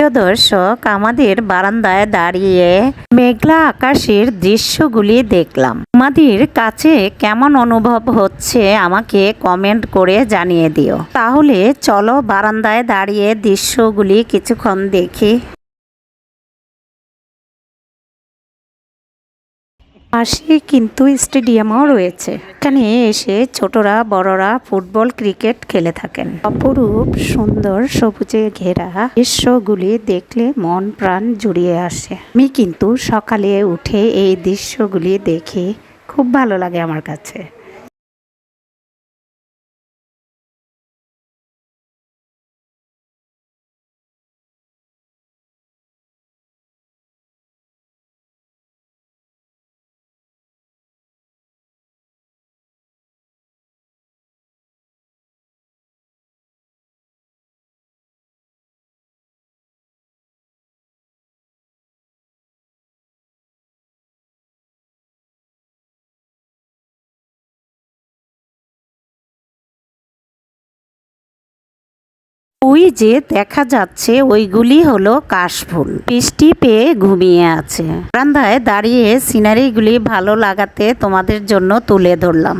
প্রিয় দর্শক, আমাদের বারান্দায় দাঁড়িয়ে মেঘলা আকাশের দৃশ্যগুলি দেখলাম। আমাদের কাছে কেমন অনুভব হচ্ছে আমাকে কমেন্ট করে জানিয়ে দিও। তাহলে চলো বারান্দায় দাঁড়িয়ে দৃশ্যগুলি কিছুক্ষণ দেখি। পাশে কিন্তু স্টেডিয়ামও রয়েছে। এখানে এসে ছোটরা, বড়রা ফুটবল, ক্রিকেট খেলে থাকেন। অপরূপ সুন্দর সবুজে ঘেরা দৃশ্যগুলি দেখলে মন প্রাণ জুড়িয়ে আসে। আমি কিন্তু সকালে উঠে এই দৃশ্যগুলি দেখে খুব ভালো লাগে আমার কাছে। ওই যে দেখা যাচ্ছে, ওইগুলি হলো কাশফুল। বৃষ্টি পেয়ে ঘুমিয়ে আছে। বারান্দায় দাঁড়িয়ে সিনারিগুলি ভালো লাগাতে তোমাদের জন্য তুলে ধরলাম।